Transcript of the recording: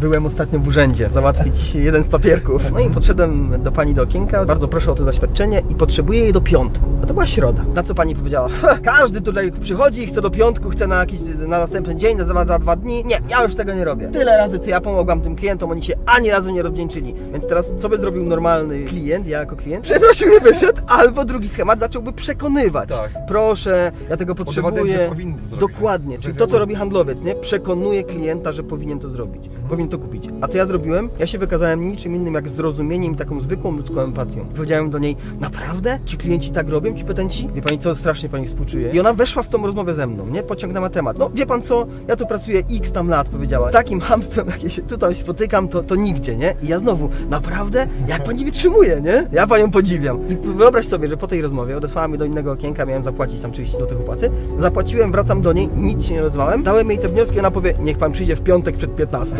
Byłem ostatnio w urzędzie załatwić jeden z papierków. No i podszedłem do pani do okienka. Bardzo proszę o to zaświadczenie i potrzebuję jej do piątku. A to była środa. Na co pani powiedziała? "Ha, Każdy tutaj przychodzi i chce do piątku, chce na jakiś na następny dzień, na dwa, za dwa dni. Nie, ja już tego nie robię. Tyle razy, co ja pomogłam tym klientom, oni się ani razu nie rozdzięczyli. Więc teraz co by zrobił normalny klient, ja jako klient? Przeprosił nie wyszedł, albo drugi schemat zacząłby przekonywać. Tak. Proszę, ja tego potrzebuję. Dokładnie, czyli to, co robi handlowiec, nie? Przekonuje klienta, że powinien to zrobić, powinien to kupić. A co ja zrobiłem? Ja się wykazałem niczym innym jak zrozumieniem i taką zwykłą ludzką empatią. Powiedziałem do niej, naprawdę? Ci klienci tak robią, ci petenci? Wie pani co, strasznie pani współczuję. I ona weszła w tą rozmowę ze mną, nie? Pociągnęła temat. No wie pan co, ja tu pracuję x tam lat, powiedziała. Takim hamstwem, jakie się tutaj spotykam, to, to nigdzie, nie? I ja znowu, naprawdę? Jak pani wytrzymuje, nie? Ja panią podziwiam. I wyobraź sobie, że po tej rozmowie odesłała mnie do innego okienka, miałem zapłacić tam 30 zł opłaty. Zapłaciłem, wracam do niej, nic się nie odezwałem. Dałem jej te wnioski, ona powie, niech pan przyjdzie w piątek przed 15.